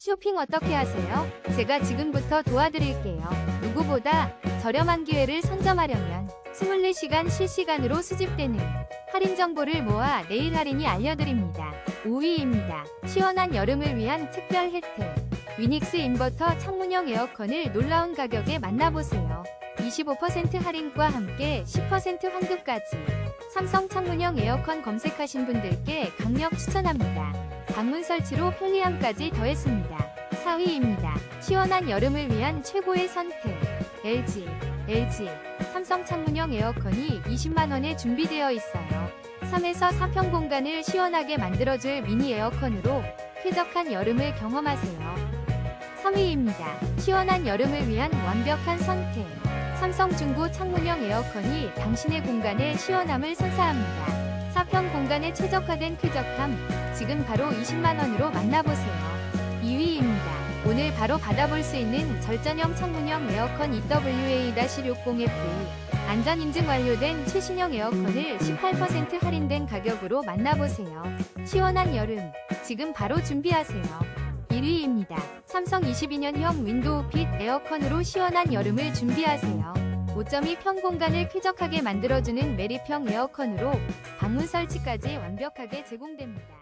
쇼핑 어떻게 하세요? 제가 지금부터 도와드릴게요. 누구보다 저렴한 기회를 선점하려면 24시간 실시간으로 수집되는 할인 정보를 모아 내일 할인이 알려드립니다. 5위입니다. 시원한 여름을 위한 특별 혜택. 위닉스 인버터 창문형 에어컨을 놀라운 가격에 만나보세요. 25% 할인과 함께 10% 환급까지. 삼성 창문형 에어컨 검색하신 분들께 강력 추천합니다. 방문 설치로 편리함까지 더했습니다. 4위입니다. 시원한 여름을 위한 최고의 선택. LG, LG, 삼성 창문형 에어컨이 20만원에 준비되어 있어요. 3에서 4평 공간을 시원하게 만들어줄 미니 에어컨으로 쾌적한 여름을 경험하세요. 3위입니다. 시원한 여름을 위한 완벽한 선택. 삼성 중고 창문형 에어컨이 당신의 공간의 시원함을 선사합니다. 4평 공간에 최적화된 쾌적함. 지금 바로 20만원으로 만나보세요. 2위입니다. 오늘 바로 받아볼 수 있는 절전형 창문형 에어컨 EWA-60F 안전인증 완료된 최신형 에어컨을 18% 할인된 가격으로 만나보세요. 시원한 여름, 지금 바로 준비하세요. 1위입니다. 삼성 22년형 윈도우 핏 에어컨으로 시원한 여름을 준비하세요. 5.2평 공간을 쾌적하게 만들어주는 메리평 에어컨으로 방문 설치까지 완벽하게 제공됩니다.